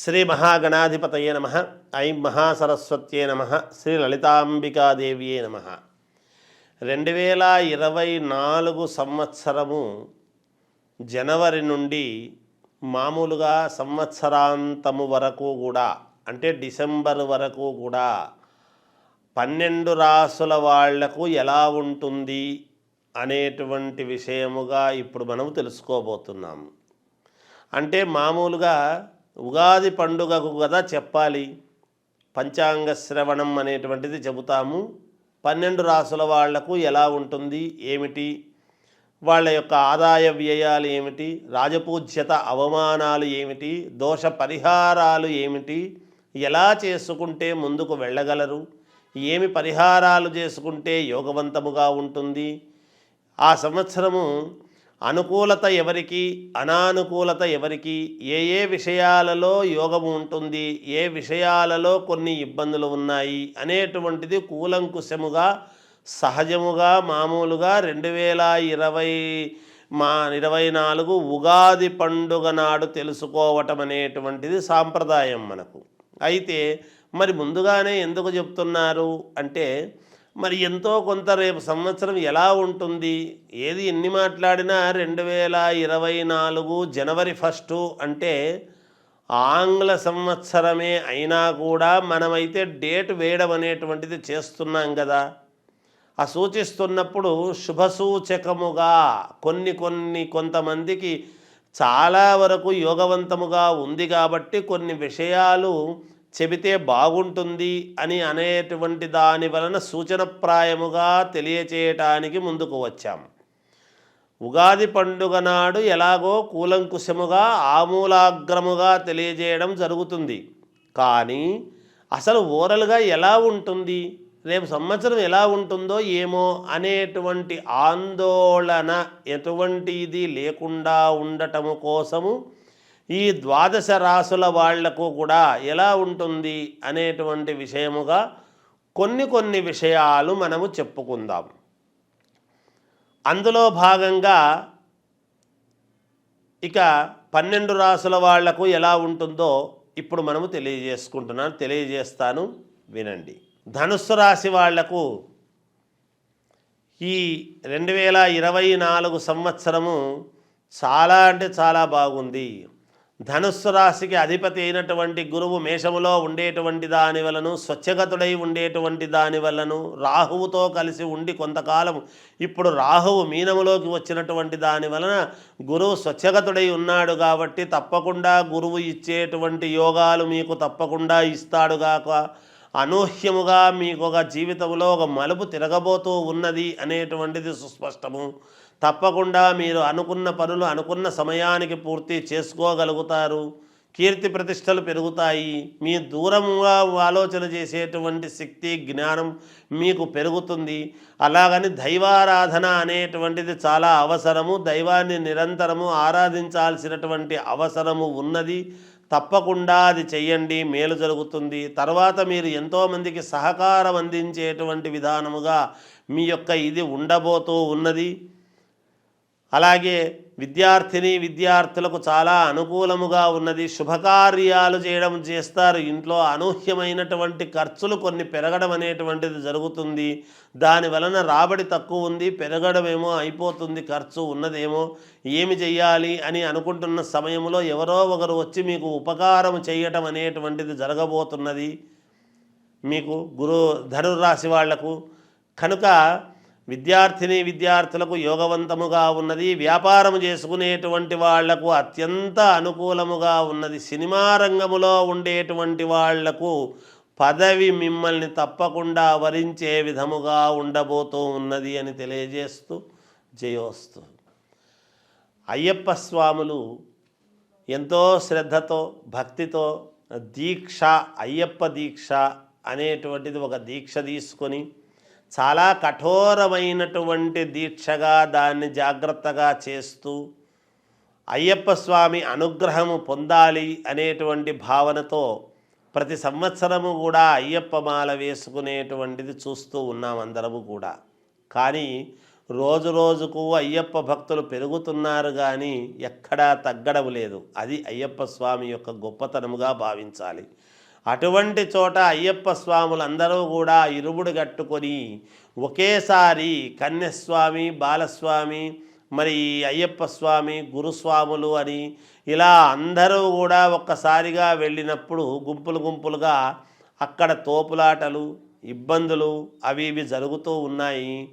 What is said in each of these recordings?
శ్రీ మహాగణాధిపతయే నమ. ఐం మహాసరస్వత్యే నమ. శ్రీ లలితాంబికాదేవియే నమ. రెండు వేల ఇరవై నాలుగు సంవత్సరము జనవరి నుండి మామూలుగా సంవత్సరాంతము వరకు కూడా అంటే డిసెంబర్ వరకు కూడా పన్నెండు రాసుల వాళ్ళకు ఎలా ఉంటుంది అనేటువంటి విషయముగా ఇప్పుడు మనం తెలుసుకోబోతున్నాము. అంటే మామూలుగా ఉగాది పండుగకు కదా చెప్పాలి. పంచాంగ శ్రవణం అనేటువంటిది చెబుతాము. పన్నెండు రాసుల వాళ్ళకు ఎలా ఉంటుంది? ఏమిటి? వాళ్ళ యొక్క ఆదాయ వ్యయాలు ఏమిటి? రాజపూజ్యత అవమానాలు ఏమిటి? దోష పరిహారాలు ఏమిటి? ఎలా చేసుకుంటే ముందుకు వెళ్ళగలరు? ఏమి పరిహారాలు చేసుకుంటే యోగవంతముగా ఉంటుంది? ఆ సంవత్సరము అనుకూలత ఎవరికి అనానుకూలత ఎవరికి ఏ ఏ విషయాలలో యోగం ఉంటుంది ఏ విషయాలలో కొన్ని ఇబ్బందులు ఉన్నాయి అనేటువంటిది కూలంకుశముగా సహజముగా మామూలుగా రెండు వేల ఇరవై మా ఇరవై నాలుగు ఉగాది పండుగ నాడు తెలుసుకోవటం అనేటువంటిది సాంప్రదాయం మనకు. అయితే మరి ముందుగానే ఎందుకు చెప్తున్నారు? అంటే మరి ఎంతో కొంత రేపు సంవత్సరం ఎలా ఉంటుంది? ఏది ఎన్ని మాట్లాడినా రెండు వేల ఇరవై నాలుగు జనవరి ఫస్టు అంటే ఆంగ్ల సంవత్సరమే అయినా కూడా మనమైతే డేట్ వేయడం అనేటువంటిది చేస్తున్నాం కదా. ఆ సూచిస్తున్నప్పుడు శుభసూచకముగా కొన్ని కొన్ని కొంతమందికి చాలా వరకు యోగవంతముగా ఉంది కాబట్టి కొన్ని విషయాలు చెబితే బాగుంటుంది అని అనేటువంటి దాని వలన సూచనప్రాయముగా తెలియచేయటానికి ముందుకు వచ్చాం. ఉగాది పండుగ నాడు ఎలాగో కూలంకుశముగా ఆమూలాగ్రముగా తెలియజేయడం జరుగుతుంది. కానీ అసలు ఓరల్గా ఎలా ఉంటుంది? రేపు సంవత్సరం ఎలా ఉంటుందో ఏమో అనేటువంటి ఆందోళన ఎటువంటిది లేకుండా ఉండటము కోసము ఈ ద్వాదశ రాసుల వాళ్ళకు కూడా ఎలా ఉంటుంది అనేటువంటి విషయముగా కొన్ని కొన్ని విషయాలు మనము చెప్పుకుందాం. అందులో భాగంగా ఇక పన్నెండు రాసుల వాళ్ళకు ఎలా ఉంటుందో ఇప్పుడు మనము తెలియజేసుకుంటున్నాను తెలియజేస్తాను వినండి. ధనుస్సు రాశి వాళ్ళకు ఈ రెండు వేల ఇరవై నాలుగు సంవత్సరము చాలా అంటే చాలా బాగుంది. ధనుస్సు రాశికి అధిపతి అయినటువంటి గురువు మేషములో ఉండేటువంటి దాని వలను స్వచ్ఛగతుడై ఉండేటువంటి దాని వలను రాహువుతో కలిసి ఉండి కొంతకాలం ఇప్పుడు రాహువు మీనములోకి వచ్చినటువంటి దాని వలన గురువు స్వచ్ఛగతుడై ఉన్నాడు కాబట్టి తప్పకుండా గురువు ఇచ్చేటువంటి యోగాలు మీకు తప్పకుండా ఇస్తాడుగాక అనూహ్యముగా మీకు ఒక జీవితంలో ఒక మలుపు తిరగబోతూ ఉన్నది అనేటువంటిది సుస్పష్టము. తప్పకుండా మీరు అనుకున్న పనులు అనుకున్న సమయానికి పూర్తి చేసుకోగలుగుతారు. కీర్తి ప్రతిష్టలు పెరుగుతాయి. మీ దూరముగా ఆలోచన చేసేటువంటి శక్తి జ్ఞానం మీకు పెరుగుతుంది. అలాగని దైవారాధన అనేటువంటిది చాలా అవసరము. దైవాన్ని నిరంతరము ఆరాధించాల్సినటువంటి అవసరము ఉన్నది. తప్పకుండా అది చెయ్యండి మేలు జరుగుతుంది. తర్వాత మీరు ఎంతోమందికి సహకారం అందించేటువంటి విధానముగా మీ యొక్క ఇది ఉండబోతూ ఉన్నది. అలాగే విద్యార్థిని విద్యార్థులకు చాలా అనుకూలముగా ఉన్నది. శుభకార్యాలు చేయడం చేస్తారు. ఇంట్లో అనూహ్యమైనటువంటి ఖర్చులు కొన్ని పెరగడం అనేటువంటిది జరుగుతుంది. దాని వలన రాబడి తక్కువ ఉంది పెరగడమేమో అయిపోతుంది ఖర్చు ఉన్నదేమో ఏమి చెయ్యాలి అని అనుకుంటున్న సమయంలో ఎవరో ఒకరు వచ్చి మీకు ఉపకారం చేయటం అనేటువంటిది జరగబోతున్నది. మీకు గురు ధనుర్రాశి వాళ్ళకు కనుక విద్యార్థిని విద్యార్థులకు యోగవంతముగా ఉన్నది వ్యాపారం చేసుకునేటువంటి వాళ్ళకు అత్యంత అనుకూలముగా ఉన్నది సినిమా రంగములో ఉండేటువంటి వాళ్ళకు పదవి మిమ్మల్ని తప్పకుండా వరించే విధముగా ఉండబోతూ ఉన్నది అని తెలియజేస్తూ జయోస్తు. అయ్యప్ప స్వాములు ఎంతో శ్రద్ధతో భక్తితో దీక్ష అయ్యప్ప దీక్ష అనేటువంటిది ఒక దీక్ష తీసుకొని చాలా కఠోరమైనటువంటి దీక్షగా దాన్ని జాగ్రత్తగా చేస్తూ అయ్యప్ప స్వామి అనుగ్రహము పొందాలి అనేటువంటి భావనతో ప్రతి సంవత్సరము కూడా అయ్యప్ప మాల వేసుకునేటువంటిది చూస్తూ ఉన్నాం అందరము కూడా. కానీ రోజు రోజుకు అయ్యప్ప భక్తులు పెరుగుతున్నారు కానీ ఎక్కడా తగ్గడం లేదు. అది అయ్యప్ప స్వామి యొక్క గొప్పతనముగా భావించాలి. అటువంటి చోట అయ్యప్ప స్వాములందరూ కూడా ఇరుముడు కట్టుకొని ఒకేసారి కన్యస్వామి బాలస్వామి మరి అయ్యప్ప స్వామి గురుస్వాములు అని ఇలా అందరూ కూడా ఒక్కసారిగా వెళ్ళినప్పుడు గుంపులు గుంపులుగా అక్కడ తోపులాటలు ఇబ్బందులు అవి ఇవి జరుగుతూ ఉన్నాయి.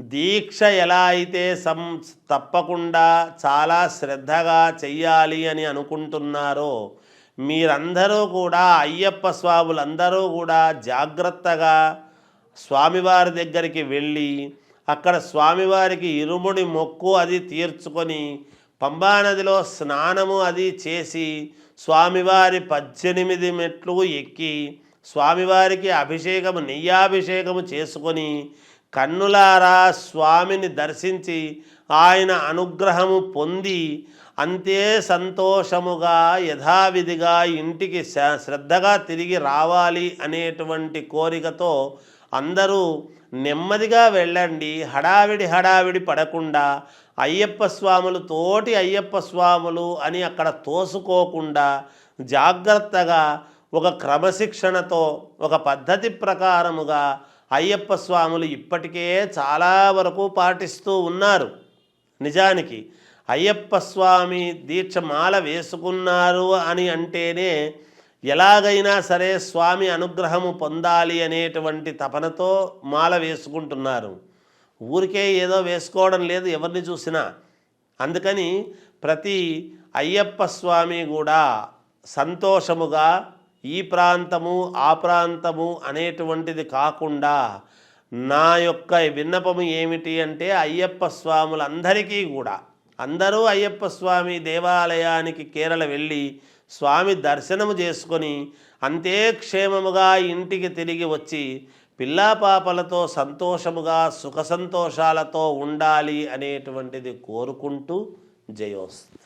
దీక్ష ఎలా అయితే సం తప్పకుండా చాలా శ్రద్ధగా చెయ్యాలి అని అనుకుంటున్నారో మీరందరూ కూడా అయ్యప్ప స్వాములందరూ కూడా జాగ్రత్తగా స్వామివారి దగ్గరికి వెళ్ళి అక్కడ స్వామివారికి ఇరుముడి మొక్కు అది తీర్చుకొని పంబానదిలో స్నానము అది చేసి స్వామివారి పద్దెనిమిది మెట్లు ఎక్కి స్వామివారికి అభిషేకము నెయ్యాభిషేకము చేసుకొని కన్నులారా స్వామిని దర్శించి ఆయన అనుగ్రహము పొంది అంతే సంతోషముగా యథావిధిగా ఇంటికి శ్రద్ధగా తిరిగి రావాలి అనేటువంటి కోరికతో అందరూ నెమ్మదిగా వెళ్ళండి హడావిడి హడావిడి పడకుండా అయ్యప్ప స్వాములు తోటి అయ్యప్ప స్వాములు అని అక్కడ తోసుకోకుండా జాగ్రత్తగా ఒక క్రమశిక్షణతో ఒక పద్ధతి ప్రకారముగా అయ్యప్ప స్వాములు ఇప్పటికే చాలా వరకు పాటిస్తూ ఉన్నారు. నిజానికి అయ్యప్ప స్వామి దీక్ష మాల వేసుకున్నారు అని అంటేనే ఎలాగైనా సరే స్వామి అనుగ్రహము పొందాలి అనేటువంటి తపనతో మాల వేసుకుంటున్నారు. ఊరికే ఏదో వేసుకోవడం లేదు ఎవరిని చూసినా. అందుకని ప్రతి అయ్యప్ప స్వామి కూడా సంతోషముగా ఈ ప్రాంతము ఆ ప్రాంతము అనేటువంటిది కాకుండా నా యొక్క విన్నపము ఏమిటి అంటే అయ్యప్ప స్వాములందరికీ కూడా అందరూ అయ్యప్ప స్వామి దేవాలయానికి కేరళ వెళ్ళి స్వామి దర్శనము చేసుకొని అంతే క్షేమముగా ఇంటికి తిరిగి వచ్చి పిల్లాపాపలతో సంతోషముగా సుఖ సంతోషాలతో ఉండాలి అనేటువంటిది కోరుకుంటూ జయోస్తు.